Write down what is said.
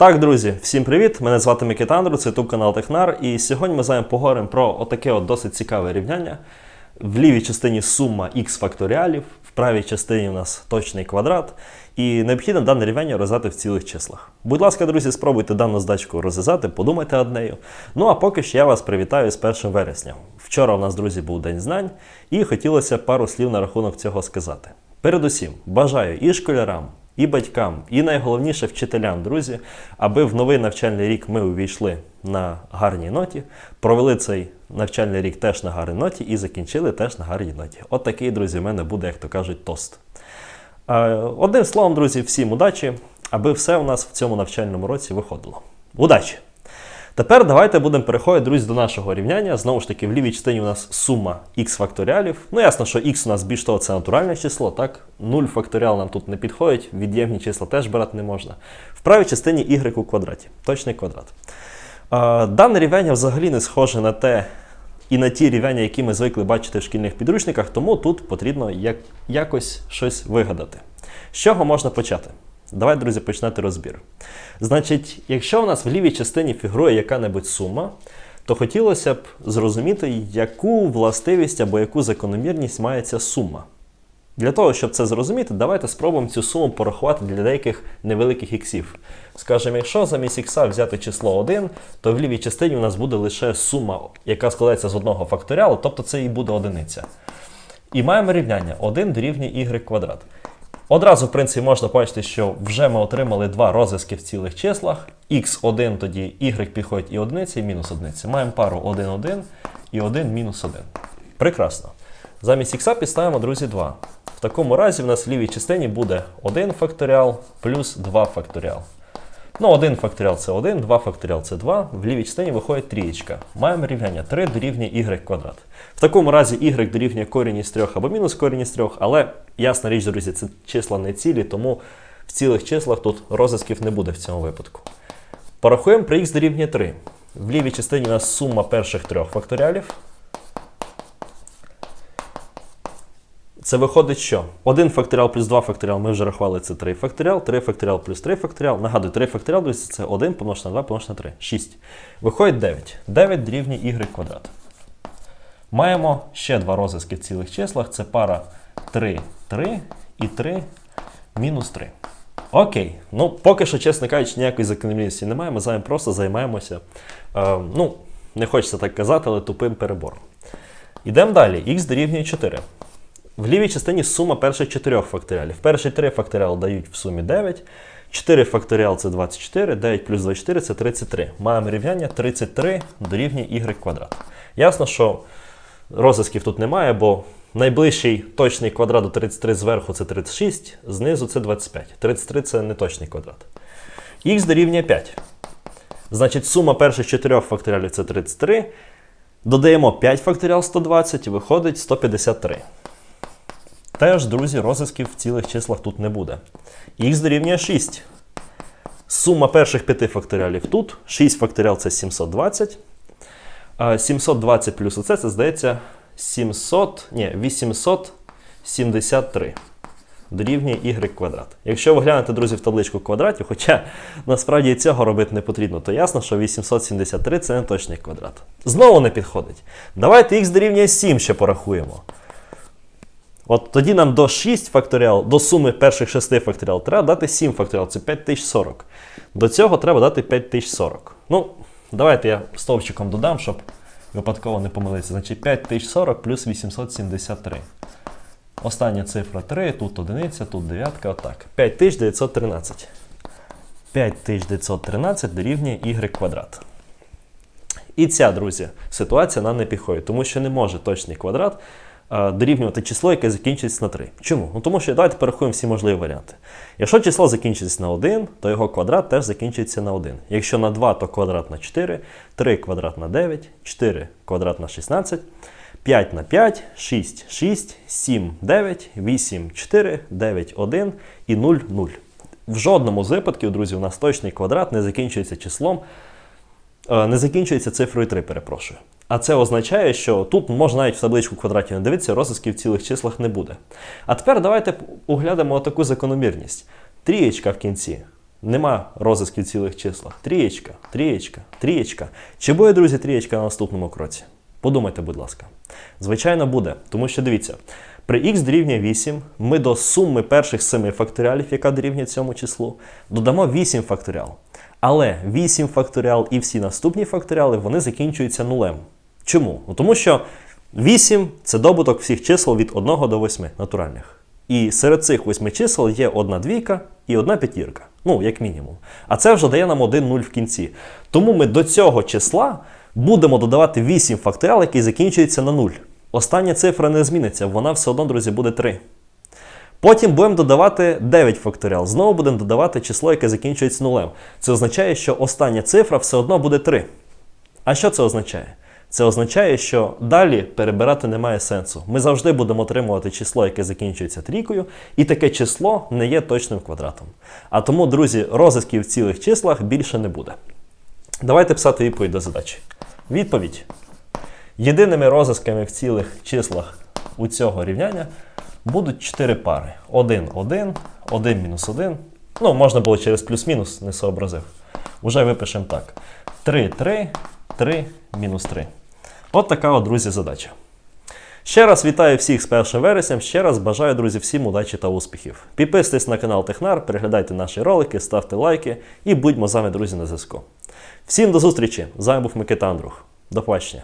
Так, друзі, всім привіт! Мене звати Микита Андру, це YouTube канал Технар. І сьогодні ми з вами поговоримо про отаке от досить цікаве рівняння. В лівій частині сума х факторіалів, в правій частині у нас точний квадрат. І необхідно дане рівняння розв'язати в цілих числах. Будь ласка, друзі, спробуйте дану здачку розв'язати, подумайте над нею. Ну а поки що я вас привітаю з 1 вересня. Вчора у нас, друзі, був День знань, і хотілося пару слів на рахунок цього сказати. Передусім, бажаю і школярам, і батькам, і найголовніше вчителям, друзі, аби в новий навчальний рік ми увійшли на гарній ноті, провели цей навчальний рік теж на гарній ноті і закінчили теж на гарній ноті. От такий, друзі, в мене буде, як то кажуть, тост. Е, Одним словом, друзі, всім удачі, аби все у нас в цьому навчальному році виходило. Удачі! Тепер давайте будемо переходити, друзі, до нашого рівняння. Знову ж таки, в лівій частині у нас сума х факторіалів. Ну, ясно, що х у нас більш того, це натуральне число, так? 0 факторіал нам тут не підходить, від'ємні числа теж брати не можна. В правій частині y у квадраті, точний квадрат. Дане рівняння взагалі не схоже на те і на ті рівняння, які ми звикли бачити в шкільних підручниках, тому тут потрібно як, якось щось вигадати. З чого можна почати? Давай, друзі, починати розбір. Значить, якщо у нас в лівій частині фігурує яка-небудь сума, то хотілося б зрозуміти, яку властивість або яку закономірність має ця сума. Для того, щоб це зрозуміти, давайте спробуємо цю суму порахувати для деяких невеликих іксів. Скажімо, якщо замість ікса взяти число 1, то в лівій частині у нас буде лише сума, яка складається з одного факторіалу, тобто це і буде одиниця. І маємо рівняння 1 дорівнює y квадрат. Одразу, в принципі, можна бачити, що вже ми отримали два розв'язки в цілих числах. x1 тоді y підходить і одиниця, і мінус одиниці. Маємо пару 1, 1 і 1 мінус 1. Прекрасно. Замість х підставимо, друзі, 2. В такому разі в нас в лівій частині буде 1 факторіал плюс 2 факторіал. Ну, 1 факторіал це 1, 2 факторіал це 2. В лівій частині виходить трієчка. Маємо рівняння 3 дорівнює y квадрат. В такому разі y дорівнює корінь із 3 або мінус корінь із 3, але ясна річ, друзі, це числа не цілі, тому в цілих числах тут розв'язків не буде в цьому випадку. Порахуємо при х дорівнює 3. В лівій частині у нас сума перших трьох факторіалів. Це виходить, що 1 факторіал плюс 2 факторіал, ми вже рахували, це 3 факторіал, 3 факторіал плюс 3 факторіал. Нагадую, 3 факторіал, друзі, це 1 помножити на 2 помножити на 3. 6. Виходить 9. 9 дорівнює y квадрат. Маємо ще два розв'язки в цілих числах. Це пара 3, 3 і 3 мінус 3. Окей. Ну, поки що, чесно кажучи, ніякої закономірності немає. Ми з вами просто займаємося, е, ну, не хочеться так казати, але тупим перебором. Йдемо далі. Х дорівнює 4. В лівій частині сума перших чотирьох факторіалів. Перші три факторіали дають в сумі 9. 4 факторіал це 24, 9 плюс 24 це 33. Маємо рівняння 33 дорівнює y квадрат. Ясно, що розв'язків тут немає, бо найближчий точний квадрат до 33 зверху це 36, знизу це 25. 33 це не точний квадрат. Х дорівнює 5. Значить, сума перших чотирьох факторіалів це 33. Додаємо 5 факторіал 120 і виходить 153. Теж, друзі, розв'язків в цілих числах тут не буде. Х дорівнює 6. Сума перших 5 факторіалів тут. 6 факторіал це 720. А 720 плюс оце, це здається 700, ні, 873. Дорівнює y квадрат. Якщо ви глянете, друзі, в табличку квадратів, хоча насправді цього робити не потрібно, то ясно, що 873 це не точний квадрат. Знову не підходить. Давайте х дорівнює 7 ще порахуємо. От тоді нам до 6 факторіал, до суми перших 6 факторіал треба дати 7 факторіал, це 5040. До цього треба дати 5040. Ну, давайте я стовпчиком додам, щоб випадково не помилитися. Значить 5040 плюс 873. Остання цифра 3, тут одиниця, тут дев'ятка, отак. 5913. 5913 дорівнює y квадрат. І ця, друзі, ситуація нам не підходить, тому що не може точний квадрат дорівнювати число, яке закінчується на 3. Чому? Ну тому що давайте порахуємо всі можливі варіанти. Якщо число закінчується на 1, то його квадрат теж закінчується на 1. Якщо на 2, то квадрат на 4, 3 квадрат на 9, 4 квадрат на 16, 5 на 5, 6, 6, 7, 9, 8, 4, 9, 1 і 0, 0. В жодному з випадків, друзі, у нас точний квадрат не закінчується числом, е, не закінчується цифрою 3, перепрошую. А це означає, що тут можна навіть в табличку квадратів не дивитися, розв'язків в цілих числах не буде. А тепер давайте оглянемо таку закономірність. Трієчка в кінці. Нема розв'язків в цілих числах. Трієчка, трієчка, трієчка. Чи буде, друзі, трієчка на наступному кроці? Подумайте, будь ласка. Звичайно, буде. Тому що дивіться, при х дорівнює 8 ми до суми перших 7 факторіалів, яка дорівнює цьому числу, додамо 8 факторіал. Але 8 факторіал і всі наступні факторіали вони закінчуються нулем. Чому? Ну, тому що 8 це добуток всіх чисел від 1 до 8 натуральних. І серед цих восьми чисел є одна двійка і одна п'ятірка. Ну, як мінімум. А це вже дає нам один нуль в кінці. Тому ми до цього числа будемо додавати 8 факторіал, який закінчується на 0. Остання цифра не зміниться, вона все одно, друзі, буде 3. Потім будемо додавати 9 факторіал. Знову будемо додавати число, яке закінчується нулем. Це означає, що остання цифра все одно буде 3. А що це означає? Це означає, що далі перебирати немає сенсу. Ми завжди будемо отримувати число, яке закінчується трійкою, і таке число не є точним квадратом. А тому, друзі, розв'язків в цілих числах більше не буде. Давайте писати відповідь до задачі. Відповідь. Єдиними розв'язками в цілих числах у цього рівняння будуть 4 пари: 1, 1, 1 мінус 1. Ну, можна було через плюс-мінус, не сообразив. Уже випишемо так: 3, 3, 3, мінус 3. От така, от, друзі, задача. Ще раз вітаю всіх з 1 вересня. Ще раз бажаю, друзі, всім удачі та успіхів. Підписуйтесь на канал Технар, переглядайте наші ролики, ставте лайки і будьмо з вами, друзі, на зв'язку. Всім до зустрічі! З вами був Микита Андрух. До побачення!